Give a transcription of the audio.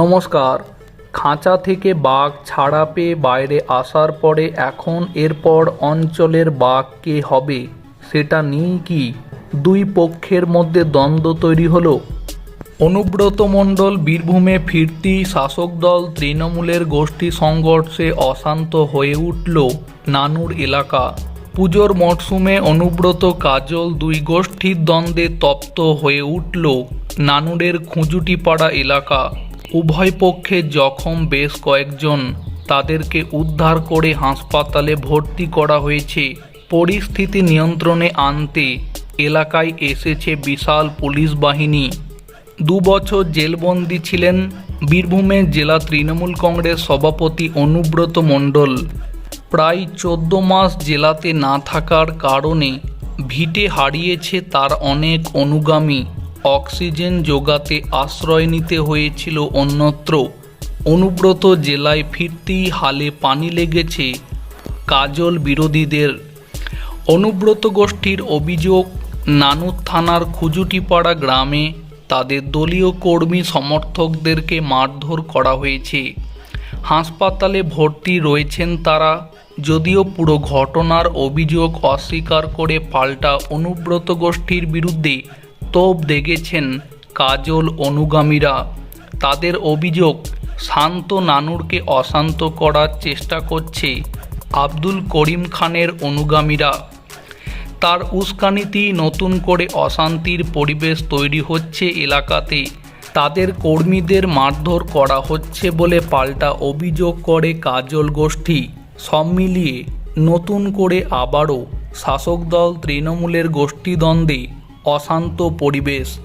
নমস্কার। খাঁচা থেকে বাঘ ছাড়া পেয়ে বাইরে আসার পরে এখন এরপর অঞ্চলের বাঘ কে হবে, সেটা নিয়েই কি দুই পক্ষের মধ্যে দ্বন্দ্ব তৈরি হলো? অনুব্রত মণ্ডল বীরভূমে ফিরতি শাসক দল তৃণমূলের গোষ্ঠী সংঘর্ষে অশান্ত হয়ে উঠল নানুর এলাকা। পুজোর মরশুমে অনুব্রত কাজল দুই গোষ্ঠীর দ্বন্দ্বে তপ্ত হয়ে উঠল নানুরের খুঁজুটিপাড়া এলাকা। উভয় পক্ষে জখম বেশ কয়েকজন। তাদেরকে উদ্ধার করে হাসপাতালে ভর্তি করা হয়েছে। পরিস্থিতি নিয়ন্ত্রণে আনতে এলাকায় এসেছে বিশাল পুলিশ বাহিনী। দু বছর জেলবন্দি ছিলেন বীরভূমের জেলা তৃণমূল কংগ্রেস সভাপতি অনুব্রত মণ্ডল। প্রায় চোদ্দ মাস জেলাতে না থাকার কারণে ভিটে হারিয়েছে তার অনেক অনুগামী। অক্সিজেন যোগাতে আশ্রয় নিতে হয়েছিল অন্যত্র। অনুব্রত জেলায় ফিরতেই হালে পানি লেগেছে কাজল বিরোধীদের। অনুব্রত গোষ্ঠীর অভিযোগ, নানুর থানার খুজুটিপাড়া গ্রামে তাদের দলীয় কর্মী সমর্থকদেরকে মারধর করা হয়েছে। হাসপাতালে ভর্তি রয়েছেন তারা, যদিও পুরো ঘটনার অভিযোগ অস্বীকার করে পাল্টা। অনুব্রত গোষ্ঠীর বিরুদ্ধে তোপ দেগেছেন কাজল অনুগামীরা। তাদের অভিযোগ, শান্ত নানুরকে অশান্ত করার চেষ্টা করছে আব্দুল করিম খানের অনুগামীরা। তার উস্কানিতেই নতুন করে অশান্তির পরিবেশ তৈরি হচ্ছে এলাকাতে। তাদের কর্মীদের মারধর করা হচ্ছে বলে পাল্টা অভিযোগ করে কাজল গোষ্ঠী। সব মিলিয়ে নতুন করে আবারও শাসক দল তৃণমূলের গোষ্ঠীদ্বন্দ্বে অশান্ত পরিবেশ।